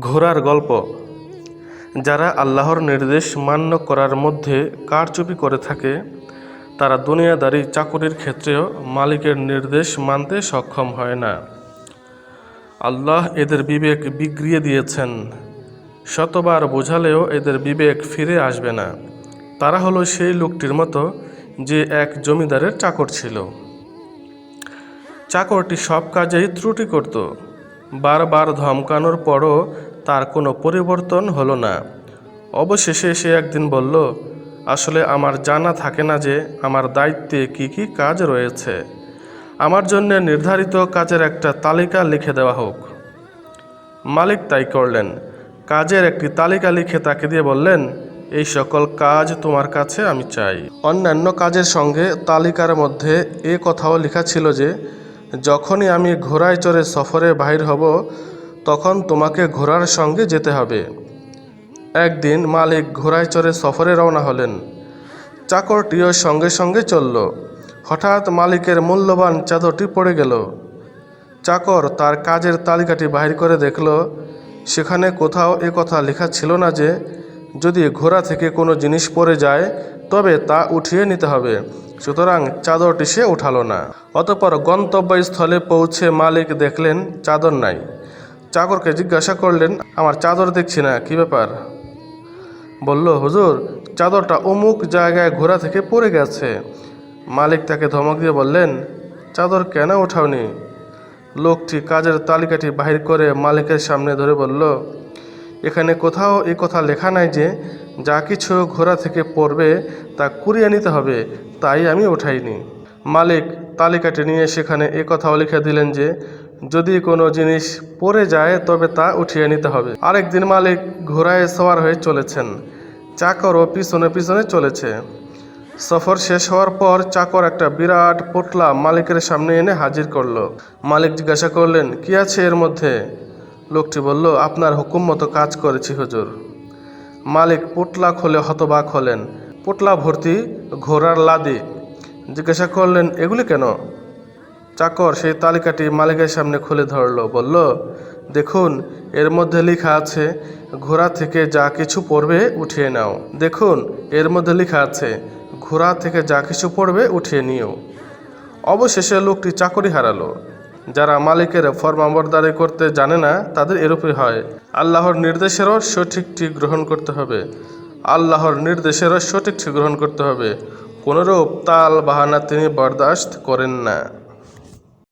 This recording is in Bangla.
ঘোড়ার গল্প। যারা আল্লাহর নির্দেশ মান্য করার মধ্যে কারচুপি করে থাকে, তারা দুনিয়াদারি চাকরির ক্ষেত্রেও মালিকের নির্দেশ মানতে সক্ষম হয় না। আল্লাহ এদের বিবেক বিগড়িয়ে দিয়েছেন। শতবার বোঝালেও এদের বিবেক ফিরে আসবে না। তারা হলো সেই লোকটির মতো যে এক জমিদারের চাকর ছিল। চাকরটি সব কাজেই ত্রুটি করত। বারবার ধমকানোর পরও তার কোনো পরিবর্তন হলো না। অবশেষে সে একদিন বলল, আসলে আমার জানা থাকে না যে আমার দায়িত্বে কি কি কাজ রয়েছে। আমার জন্য নির্ধারিত কাজের একটা তালিকা লিখে দেওয়া হোক। মালিক তাই করলেন। কাজের একটি তালিকা লিখে তাকে দিয়ে বললেন, এই সকল কাজ তোমার কাছে আমি চাই। অন্যান্য কাজের সঙ্গে তালিকার মধ্যে এ কথাও লেখা ছিল যে যখনই আমি ঘোড়ায় চড়ে সফরে বাহির হব, তখন তোমাকে ঘোড়ার সঙ্গে যেতে হবে। একদিন মালিক ঘোড়ায় চড়ে সফরে রওনা হলেন। চাকরটিও সঙ্গে সঙ্গে চলল। হঠাৎ মালিকের মূল্যবান চাদরটি পড়ে গেল। চাকর তার কাজের তালিকাটি বাহির করে দেখল, সেখানে কোথাও এ কথা লেখা ছিল না যে, যদি ঘোড়া থেকে কোনো জিনিস পড়ে যায়, তবে তা উঠিয়ে নিতে হবে। সুতরাং চাদরটি সে উঠালো না। অতপর গন্তব্যস্থলে পৌঁছে মালিক দেখলেন, চাদর নাই। চাকরকে জিজ্ঞাসা করলেন, আমার চাদর দেখছি না, কী ব্যাপার? বলল, হুজুর, চাদরটা অমুক জায়গায় ঘোড়া থেকে পড়ে গেছে। মালিক তাকে ধমক দিয়ে বললেন, চাদর কেন ওঠাওনি লোকটি কাজের তালিকাটি বাহির করে মালিকের সামনে ধরে বলল এখানে কোথাও এই কথা লেখা নাই যে, যা কিছু ঘোড়া থেকে পড়বে, তা কুড়িয়ে নিতে হবে, তাই আমি ওঠাইনি মালিক তালিকাটি নিয়ে সেখানে এ কথাও লিখে দিলেন যে, যদি কোনো জিনিস পড়ে যায়, তবে তা উঠিয়ে নিতে হবে। আরেকদিন মালিক ঘোড়ায় সওয়ার হয়ে চলেছেন। চাকরও পিছনে পিছনে চলেছে। সফর শেষ হওয়ার পর চাকর একটা বিরাট পোটলা মালিকের সামনে এনে হাজির করল। মালিক জিজ্ঞাসা করলেন, কি আছে এর মধ্যে? লোকটি বলল, আপনার হুকুম মতো কাজ করেছি, হুজুর। মালিক পোটলা খোলে হতবাক হলেন। পোটলা ভর্তি ঘোড়ার লাদি। জিজ্ঞাসা করলেন, এগুলি কেন? চাকর সেই তালিকাটি মালিকের সামনে খুলে ধরলো, বলল, দেখুন, এর মধ্যে লেখা আছে, ঘোড়া থেকে যা কিছু পড়বে উঠিয়ে নাও। দেখুন, এর মধ্যে লেখা আছে, ঘোড়া থেকে যা কিছু পড়বে উঠিয়ে নিও। অবশেষে লোকটি চাকরি হারালো। যারা মালিকের ফরমাবরদারি করতে জানে না, তাদের এরূপই হয়। আল্লাহর নির্দেশেরও সঠিকটি গ্রহণ করতে হবে। আল্লাহর নির্দেশেরও সঠিকটি গ্রহণ করতে হবে। কোনোরূপ তাল বাহানা তিনি বরদাস্ত করেন না।